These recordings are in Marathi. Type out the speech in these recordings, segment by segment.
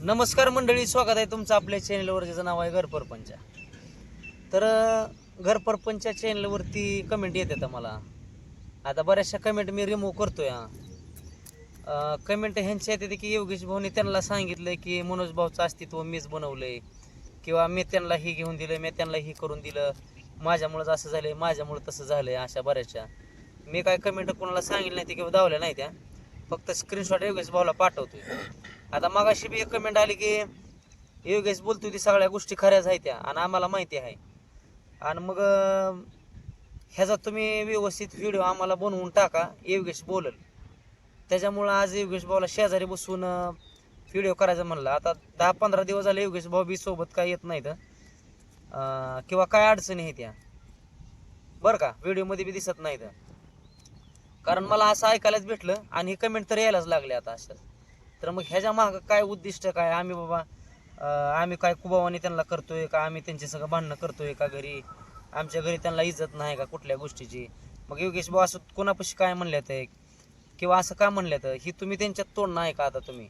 नमस्कार मंडळी स्वागत आहे तुमचं आपल्या चॅनलवर ज्याचं नाव आहे घरपरपंच तर अं, चॅनलवरती कमेंट येतात मला आता बऱ्याचशा कमेंट मी रिमूव्ह करतो आहे कमेंट ह्यांच्या येते की योगेश भाऊने त्यांना सांगितलं की मनोज भाऊचं अस्तित्व मीच बनवलं आहे किंवा मी त्यांना ही घेऊन दिलं मी त्यांना ही करून दिलं. माझ्यामुळंच असं झालं आहे माझ्यामुळं तसं झालं आहे अशा बऱ्याचशा. मी काय कमेंट कोणाला सांगितलं नाही ते किंवा धावल्या नाही त्या. फक्त स्क्रीनशॉट योगेश भाऊला आहे आता मगाशी बी एक कमेंट आली की योगेश बोलतो ती सगळ्या गोष्टी खऱ्याच आहेत त्या आणि आम्हाला माहिती आहे. आणि मग ह्याचा तुम्ही व्यवस्थित व्हिडिओ आम्हाला बनवून टाका योगेश बोलल. त्याच्यामुळं आज योगेश भाऊला शेजारी बसून व्हिडिओ करायचा म्हणलं. आता दहा पंधरा दिवस झाले योगेश भाऊ बी सोबत काय येत नाहीत. किंवा काय अडचणी आहेत त्या. बरं का व्हिडिओमध्ये बी दिसत नाहीत. कारण मला असं ऐकायलाच भेटलं आणि हे कमेंट तर यायलाच लागले आता असं. तर मग ह्याच्या मागं काय उद्दिष्ट काय आम्ही बाबा आम्ही काय कुबावानी त्यांना करतोय का? आम्ही त्यांचे सगळं भांडणं करतोय का घरी? आमच्या घरी त्यांना इज्जत नाही का कुठल्या गोष्टीची? मग योगेश भाऊ असं कोणापाशी काय म्हणल्यात आहे किंवा असं का म्हणल्यात? ही तुम्ही त्यांच्यात तोड नाही का आता तुम्ही?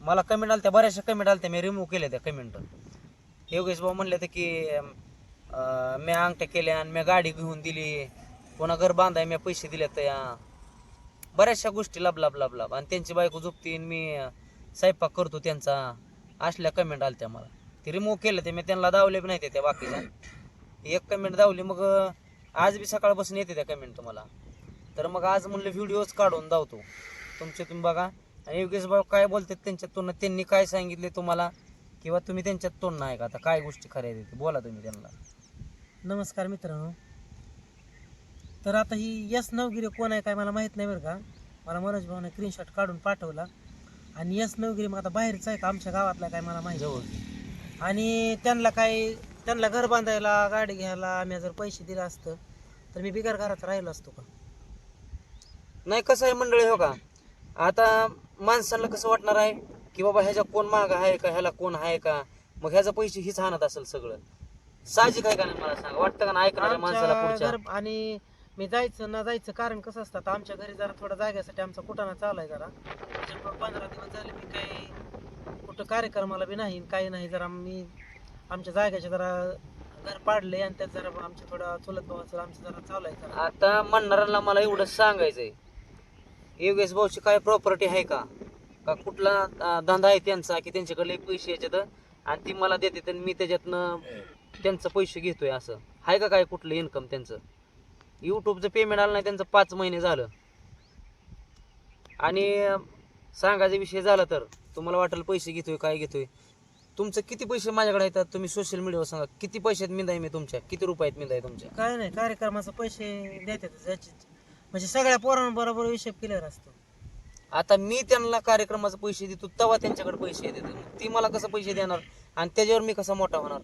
मला कमेंट आल्या बऱ्याचशा कमेंट आल्या मी रिमूव्ह केल्या त्या कमेंट योगेश भाऊ म्हणले तर की मी अंगठ्या केल्या आणि मी गाडी घेऊन दिली. पुन्हा घर बांधाय मी पैसे दिले तर या. बऱ्याचशा गोष्टी लाभ लाभ लाभ लाभ आणि त्यांची बायको झोपती आणि मी स्वयंपाक करतो त्यांचा. असल्या कमेंट आल्या त्या मला. ते रिमूव्ह केलं ते मी त्यांना दावले बी नाही ते त्या बाकीच्या. एक कमेंट दावली मग आज बी सकाळपासून येते त्या कमेंट तुम्हाला. तर मग आज म्हणलं व्हिडिओज काढून दावतो. तुमचे तुम्ही बघा. आणि योगेश भाऊ काय बोलतात त्यांच्यात तोंड त्यांनी काय सांगितले तुम्हाला? किंवा तुम्ही त्यांच्यात तोंड नाही का? आता काय गोष्टी खऱ्या आहेत बोला तुम्ही त्यांना. नमस्कार मित्रांनो. तर आता ही यस नवगिरी कोण आहे काय मला माहीत नाही बरं का. मला मनोज भाऊने स्क्रीनशॉट काढून पाठवला. आणि यस नवगिरी मग आता बाहेरचं आहे का? आमच्या गावातला काय मला माहिती जवळ. आणि त्यांना काय त्यांना घर बांधायला गाडी घ्यायला आम्ही जर पैसे दिले असतं तर मी बिगर घरात राहिलो असतो का? नाही कसं आहे मंडळी हो का? आता माणसाला कसं वाटणार आहे की बाबा ह्याच्या कोण महाग आहे का ह्याला कोण आहे का? मग ह्याचा पैसे हीच हाणत असेल सगळं. साहजिक आहे का नाही मला सांगा? वाटतं का नाही ऐकणाऱ्या माणसाला पुढच्या? आणि मी जायचं ना जायचं कारण कसं असतं आता आमच्या घरी जरा थोडा जाग्यासाठी आमचा कुटाणा चालू आहे जरा. त्याच्यामुळे पंधरा दिवस झाले मी काही कुठं कार्यक्रमाला बी नाही काही नाही जरा मी आमच्या जाग्याचे जरा घर पाडले आणि त्यात जरा आमच्या थोडं चुलत भावाचं आमचं जरा चालू आहे जरा. आता म्हणणाऱ्यांना मला एवढं सांगायचंय. योगेश भाऊची काय प्रॉपर्टी आहे का? का कुठला अं, धंदा आहे त्यांचा की त्यांच्याकडे पैसे याच्यात? आणि ती मला देते तर मी त्याच्यातनं त्यांचं पैसे घेतोय असं. आहे का काय कुठलं इन्कम त्यांचं? युट्यूबचं पेमेंट आलं नाही त्यांचं पाच महिने झालं. आणि सांगायचा विषय झाला तर तुम्हाला वाटेल पैसे घेतोय काय घेतोय. तुमचं किती पैसे माझ्याकडे येतात तुम्ही सोशल मीडियावर सांगा. किती पैशात मिंदाय मी तुमच्या? किती रुपयात मिंदाय तुमच्या? काय नाही कार्यक्रमाचे पैसे देतात ज्याचे म्हणजे सगळ्या पोरांबरोबर हिशेब क्लिअर असतो. आता मी त्यांना कार्यक्रमाचे पैसे देतो तेव्हा त्यांच्याकडे पैसे देतात ती मला कसं पैसे देणार? आणि त्याच्यावर मी कसा मोठा होणार?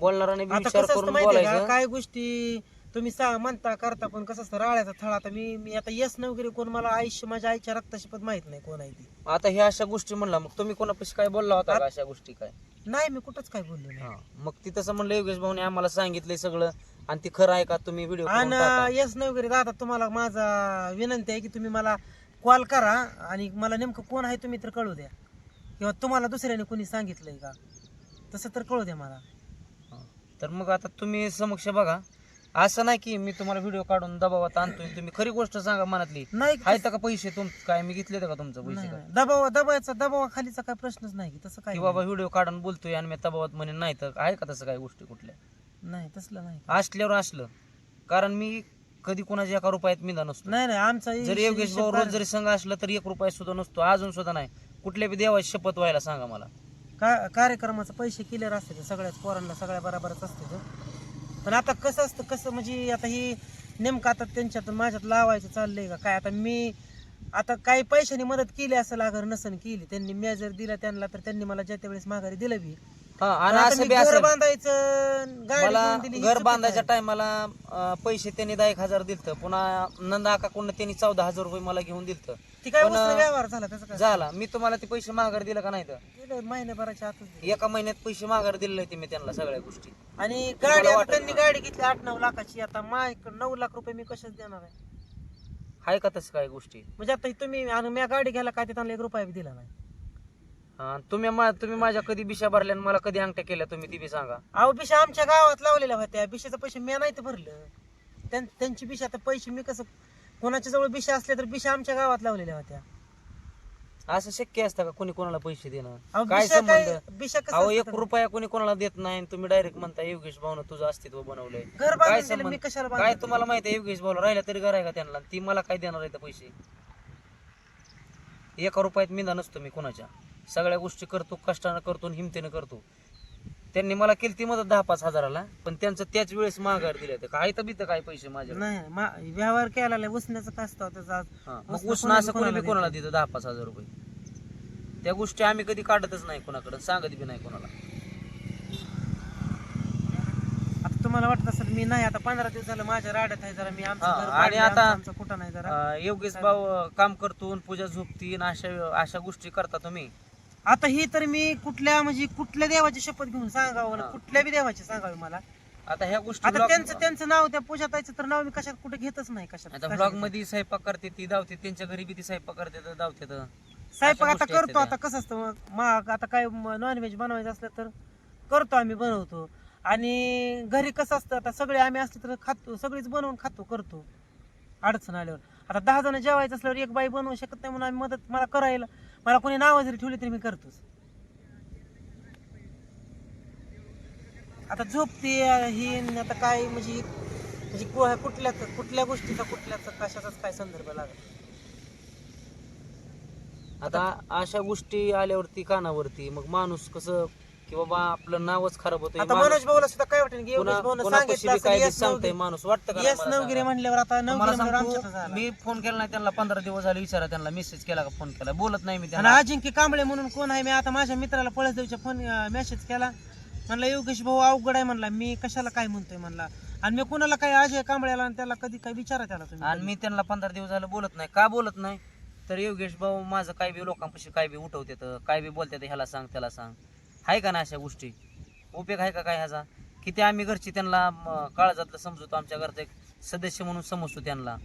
बोलणाराने बी आता विचार कसं असतं करून माहितीये का? बोलायचं. काय गोष्टी तुम्ही सा म्हणता करता पण कसं असतं राळ्याचा थळ आता मी मी आता यस नवगिरी कोण मला आयुष्य माझ्या आईच्या रक्ताशी पण माहीत नाही कोण आहे ती. आता ह्या अशा गोष्टी म्हणला मग तुम्ही कोणापाशी काय बोलला होता का अशा गोष्टी काय? नाही मी कुठंच काय बोललो नाही. हा मग ती तसं म्हणलं योगेश भाऊने आम्हाला सांगितलंय सगळं आणि ती खरं आहे का? तुम्ही व्हिडिओ आणि यस नवगिरी दादा तुम्हाला माझा विनंती आहे की तुम्ही मला कॉल करा आणि मला नेमकं कोण आहे तुम्ही तर कळू द्या. किंवा तुम्हाला दुसऱ्याने कोणी सांगितलंय का? तसं तर कळू द्या मला. तर मग आता तुम्ही समक्ष बघा. असं नाही की मी तुम्हाला व्हिडिओ काढून दबावात आणतोय. तुम्ही खरी गोष्ट सांगा मनातली. नाही आहेत का पैसे तुम काय मी घेतले का तुमचं पैसे का? नाही. दबाव दबावाचा दबावाखालीचा काय प्रश्नच नाही की तसं काय की बाबा व्हिडिओ काढून बोलतोय आणि मी दबावात म्हणे नाही तर आहे का तसं काही गोष्टी कुठल्या? नाही तसलं नाही. असल्यावर असलं. कारण मी कधी कोणाच्या एका रुपयात मिळा नसतो नाही नाही आमचा जर योगेश भाऊ रोज जरी संघ असलं तर एक रुपया सुद्धा नसतो अजून सुद्धा नाही. कुठल्या बी देवाची शपथ व्हायला सांगा मला. का कार्यक्रमाचं पैसे क्लिअर असते ते सगळ्याच पोरांना सगळ्या बराबरच असते ते. पण आता कसं असतं कसं म्हणजे आता ही नेमकं आता त्यांच्यात माझ्यात लावायचं चाललंय का काय? आता मी आता काही पैशाने मदत केली असं अगर नसन केली. त्यांनी मी जर दिला त्यांना तर त्यांनी मला ज्या त्यावेळेस माघारी दिलं बी. हा आणि आता असं मी बी घर बांधायचं गाडी मला घेऊन दिली, हे घर चुकीचं बांधायच्या आहे. टायमाला पैसे त्यांनी दहा एक हजार दिलत. पुन्हा नंदा काकडून त्यांनी चौदा हजार रुपये मला घेऊन दिलत. ती काय पण, वस्तू व्यवहार झाला त्याचं काय? झाला. मी तुम्हाला ते पैसे माघार दिलं का नाही तर? दिलं महिन्याभराच्या आतच दिलं. एका महिन्यात पैसे माघार दिले ते मी त्यांना सगळ्या गोष्टी. आणि गाडी आता त्यांनी. गाडी घेतली आठ नऊ लाखाची. आता माझ्याकडे नऊ लाख रुपये मी कशाच देणार आहे? हाय का तसं काय गोष्टी? म्हणजे आता तुम्ही आणि मी गाडी घ्यायला काय ते त्यांना एक रुपया बी दिला नाही. तुम्ही मा- तुम्ही माझ्या कधी बिशा भरल्या आणि मला कधी अंगठ्या केल्या तुम्ही ती बी सांगा. अहो बिशा आमच्या गावात लावलेल्या होत्या. बिशाचे पैसे मी नाही तर भरलं. त्यां- त्यांची बिशा आता पैसे मी कसं कोणाच्या जवळ बिशा असल्या तर बिशा आमच्या गावात लावलेल्या होत्या. असं शक्य असतं का कोणी कोणाला पैसे देणं? काय बिशा काय संबंध बिशा कसं अहो एक? रुपया कोणी कोणाला देत नाही आणि तुम्ही डायरेक्ट म्हणता योगेश भाऊन तुझं अस्तित्व बनवलंय. घर काय बांधून दिलं संबंध? मी कशाला काय बांधलं? तुम्हाला माहिती आहे योगेश भाऊला राहिला तरी घर आहे का त्यांना? ती मला काय देणार आहे ते पैसे? एका रुपयात मिंदा नसतो मी कोणाच्या. सगळ्या गोष्टी करतो कष्टानं करतो आणि हिमतीनं करतो. त्यांनी मला केली ती मदत दहा पाच हजाराला पण त्यांचं त्याच वेळेस माघार दिले ते काय तर बीत काय पैसे माझ्या नाही मा- व्यवहार केला उसण्याचं काय असतं त्याचा? हा, मग उसनं उसनं कोणाला- असं कोणी कोणाला बी कोणाला देतं दहा पाच हजार रुपये? त्या गोष्टी आम्ही कधी काढतच नाही कोणाकडे सांगत बी नाही कोणाला आता तुम्हाला वाटत असेल मी नाही आता पंधरा दिवस झालं माझ्या राड्यात आहे जरा मी आमचं हा, घर आणि आता- आमचं- आमचं कुठं नाही जरा. अं, योगेश भाऊ अं, काम करतो पूजा झोपतीन अशा अशा गोष्टी करता तुम्ही? आता ही तर मी कुठल्या म्हणजे कुठल्या देवाची शपथ घेऊन सांगावं ना हा. कुठल्या बी देवाची सांगावी मला. आता ह्या गोष्टी आता त्यांचं त्यांचं नाव त्या पूजाताईचं तर नाव मी कशात कुठे घेतच नाही कशात आता कशात ब्लॉग घेत. मध्ये स्वयंपाक करते ती धावते त्यांच्या घरी बी ती स्वयंपाक करते तर धावते तर. स्वयंपाक अशा आता गोष्टी करतो आता कसं असतं मग मग आता काय नॉनव्हेज बनवायचं असलं तर करतो आम्ही बनवतो. आणि घरी कसं असतं आता सगळे आम्ही असले तर खातो सगळीच बनवून खातो करतो. अडचण आल्यावर. आता दहा जण जेवायचं असल्यावर एक बाई बनवू शकत नाही म्हणून आम्ही मदत मला करायला मला कोणी नावं जरी ठेवली तरी मी करतोच. आता झोपते ही आता काय म्हणजे म्हणजे कुठल्या कुठल्या गोष्टीचा कुठल्याच कशाचाच काय संदर्भ लागत आता अशा गोष्टी आल्यावरती कानावरती मग माणूस कसं की बाबा आपलं नावच खराब होतं आता मनोज भाऊला सुद्धा काय वाटेल की योगेश भाऊनं सांगितलं काय असेल, बी yes सांगतंय नवगिरी- माणूस वाटतं का नाही yes मला नवगिरी सांगा? म्हणल्यावर आता मला नवगिरी म्हणल्यावर सांगतो, आमच्यातच आला. मी फोन केला नाही त्यांना पंधरा दिवस झाले विचारा त्यांना मेसेज केला का फोन केला? बोलत नाही मी आणि त्यांना. अजिंक्य कांबळे म्हणून कोण आहे मी आता माझ्या मित्राला पळसदेवच्या फोन मेसेज केला. म्हणला योगेश भाऊ अवघड आहे म्हणला. मी कशाला काय म्हणतोय म्हणला. आणि मी कुणाला काय अजय कांबळ्याला आणि त्याला कधी काय विचारा त्याला तुम्ही. आणि मी त्यांना पंधरा दिवस झालं बोलत नाही. का बोलत नाही? तर योगेश भाऊ माझं काय बी लोकांपाशी काय बी उठवते काय बी बोलते ह्याला सांग त्याला सांग. आहे का ना अशा गोष्टी? उपयोग आहे का काय ह्याचा? किती आम्ही घरची त्यांना काळजातलं समजतो आमच्या घरचा एक सदस्य म्हणून समजतो त्यांना.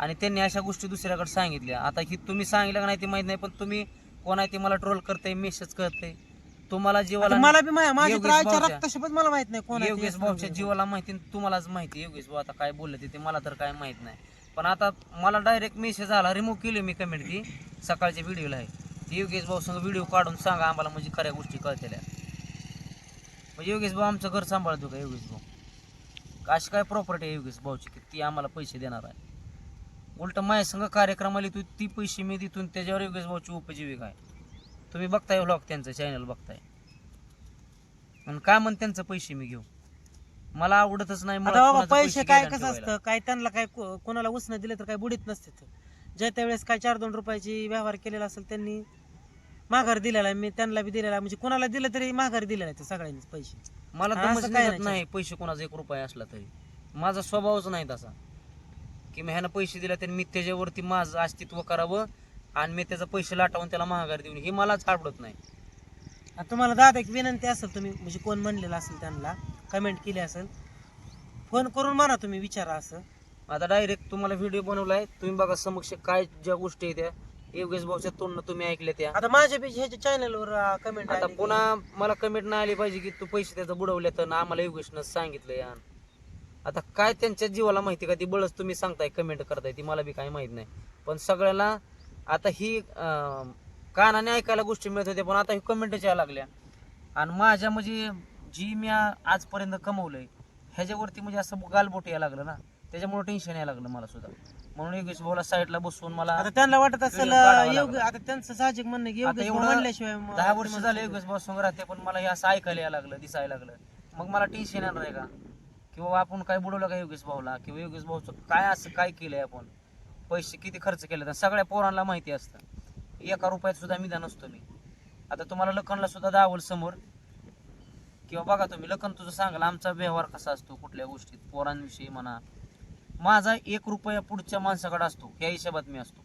आणि त्यांनी अशा गोष्टी दुसऱ्याकडे सांगितल्या. आता ही तुम्ही सांगितलं का नाही ते माहीत नाही पण तुम्ही कोण आहे ते मला ट्रोल करते मेसेज करते तुम्हाला जीवाला मला बी माहीत नाही कोण योगेश भाऊच्या. जीवाला माहिती तुम्हालाच माहिती. योगेश भाऊ आता काय बोलले ते मला तर काय माहीत नाही. पण आता मला डायरेक्ट मेसेज आला रिमूव्ह केली मी कमेंट ती सकाळच्या व्हिडिओला आहे. योगेश भाऊ संग व्हिडिओ काढून सांगा आम्हाला म्हणजे खऱ्या गोष्टी कळतेल्या म्हणजे योगेश भाऊ आमचं घर सांभाळतो का योगेश भाऊ? अशी काय प्रॉपर्टी आहे योगेश भाऊची की ती आम्हाला पैसे देणार आहे? उलट माझ्या संघ कार्यक्रमाला तू ती पैसे मी देतून त्याच्यावर योगेश भाऊची उपजीविका आहे. तुम्ही बघताय व्लॉग त्यांचं चॅनल बघताय. आणि काय म्हण त्यांचं पैसे मी घेऊ? मला आवडतच नाही आता बाबा पैसे काय कसं. असतं? काय त्यांना काय कोणाला उसनं दिलं तर काय बुडीत नसते. ज्या त्यावेळेस काय चार दोन रुपयाची व्यवहार केलेला असेल त्यांनी माघार दिलेला आहे मी त्यांना बी दिलेला आहे. म्हणजे कोणाला दिलं तरी माघार दिलेला आहे ते सगळ्यांनीच पैसे. मला हा, काय नाही. नाही पैसे कोणाचा एक रुपया असला तरी. माझा स्वभावच नाही तसा. की मी ह्यानं पैसे दिला तर मी त्याच्यावरती माझं अस्तित्व करावं आणि मी त्याचा पैसे लाटावून त्याला महागार देऊन. हे मलाच आवडत नाही. आता तुम्हाला दादा एक विनंती असेल तुम्ही म्हणजे कोण म्हणलेलं असेल त्यांना कमेंट केली असेल फोन करून म्हणा तुम्ही विचारा असं. आता डायरेक्ट तुम्हाला व्हिडिओ बनवलाय. तुम्ही बघा समक्ष काय ज्या गोष्टी आहेत त्या. योगेश भाऊच्या तोंडनं तुम्ही ऐकल्या त्या. आता माझ्या बी ह्याच्या चॅनलवर कमेंट आता पुन्हा मला कमेंट नाही आली पाहिजे की तू पैसे त्याचं बुडवले तर आम्हाला योगेशनं सांगितलं यान. आता काय त्यांच्या जीवाला माहिती का? ती बळच तुम्ही सांगताय कमेंट करताय ती मला बी काही माहीत नाही. पण सगळ्याला आता ही कानाने ऐकायला गोष्टी मिळत होत्या पण आता ही कमेंटच यायला लागल्या. आणि माझ्या म्हणजे जी मी आजपर्यंत कमवलंय ह्याच्यावरती म्हणजे असं गालबोट यायला लागलं ना त्याच्यामुळे टेन्शन यायला लागलं मला सुद्धा. म्हणून योगेश भाऊला साईडला बसवून मला आता त्यांना वाटत असेल Video काढावा योग लागला. आता त्यांचं साहजिक म्हणणं आहे की आता एवढं म्हणल्याशिवाय मग दहा वर्ष तुम्हाला झाले योगेश भाऊ संग राहते पण मला हे असं ऐकायला यायला लागलं दिसायला लागलं. मग मला टेन्शन येणार आहे का? किंवा आपण काय बुडवलं का योगेश भाऊला? किंवा योगेश भाऊचं काय असं काय केलंय आपण? पैसे किती खर्च केले तर सगळ्या पोरांना माहिती असतं. एका रुपयात सुद्धा मी नसतो मी. आता तुम्हाला लखनला सुद्धा दावल समोर. किंवा बघा तुम्ही लखन तुझं सांगाल आमचा व्यवहार कसा असतो कुठल्या गोष्टीत? पोरांविषयी म्हणा माझा एक रुपया पुढच्या माणसाकडे असतो या हिशोबात मी असतो.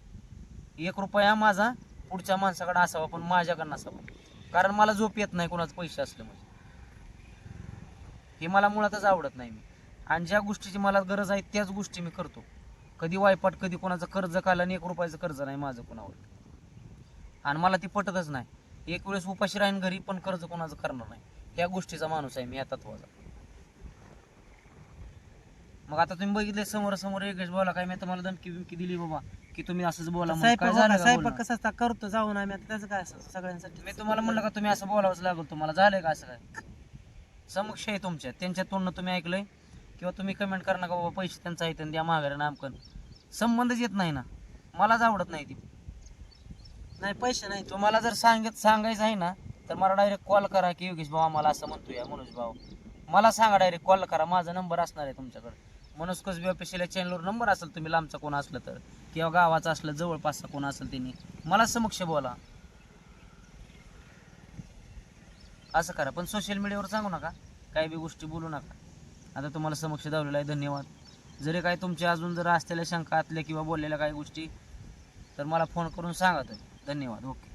एक रुपया माझा पुढच्या माणसाकडे असावा पण माझ्याकडे नसावा. कारण मला झोप येत नाही कोणाचं पैसे असले म्हणजे. हे मला मुळातच आवडत नाही मी. आणि ज्या गोष्टीची मला गरज आहे त्याच गोष्टी मी करतो. कधी वायपाट कधी कोणाचं कर्ज काढलं आणि एक रुपयाचं कर्ज नाही माझं कोणावर. आणि मला ती पटतच नाही. एक वेळेस उपाशी राहीन घरी पण कर्ज कोणाचं करणार नाही. त्या गोष्टीचा माणूस आहे मी या तत्वाचा. मग आता तुम्ही बघितले समोर समोर योगेश बोला काय मी तुम्हाला धमकी बिमकी दिली बाबा की तुम्ही असंच बोला म्हणून. काय का बोलणं? कसं असता? करतो जाऊन आम्ही आता. त्याचं काय असं सगळ्यांसाठी? मी तुम्हाला म्हणलं का तुम्ही असं बोलावंच लागल तुम्हाला? झालंय का असं काय? समक्ष आहे तुमच्या. त्यांच्या तोंडनं तुम्ही ऐकलंय? किंवा तुम्ही कमेंट करा का बाबा पैसे त्यांचा आहे द्या माघारी नामकन संबंधच येत नाही ना. मलाच आवडत नाही ती. नाही पैसे नाही तुम्हाला जर सांगत सांगायचं आहे ना तर मला डायरेक्ट कॉल करा की योगेश भाऊ आम्हाला असं म्हणतोय मनोज भाऊ. मला सांगा डायरेक्ट कॉल करा. माझा नंबर असणार आहे तुमच्याकडे. मनोज कसबी ऑफिशियल या चॅनलवर नंबर असेल तुम्ही लांबचा कोण असलं तर. किंवा गावाचा असलं जवळपासचा कोण असेल त्यांनी मला समक्ष बोला. असं करा. पण सोशल मीडियावर सांगू नका. काही बी गोष्टी बोलू नका. आता तुम्हाला समक्ष दावलेला आहे. धन्यवाद. जरी काही तुमच्या अजून जर असलेल्या शंका आतल्या किंवा बोललेल्या काही गोष्टी तर मला फोन करून सांगा तुम्ही. धन्यवाद. ओके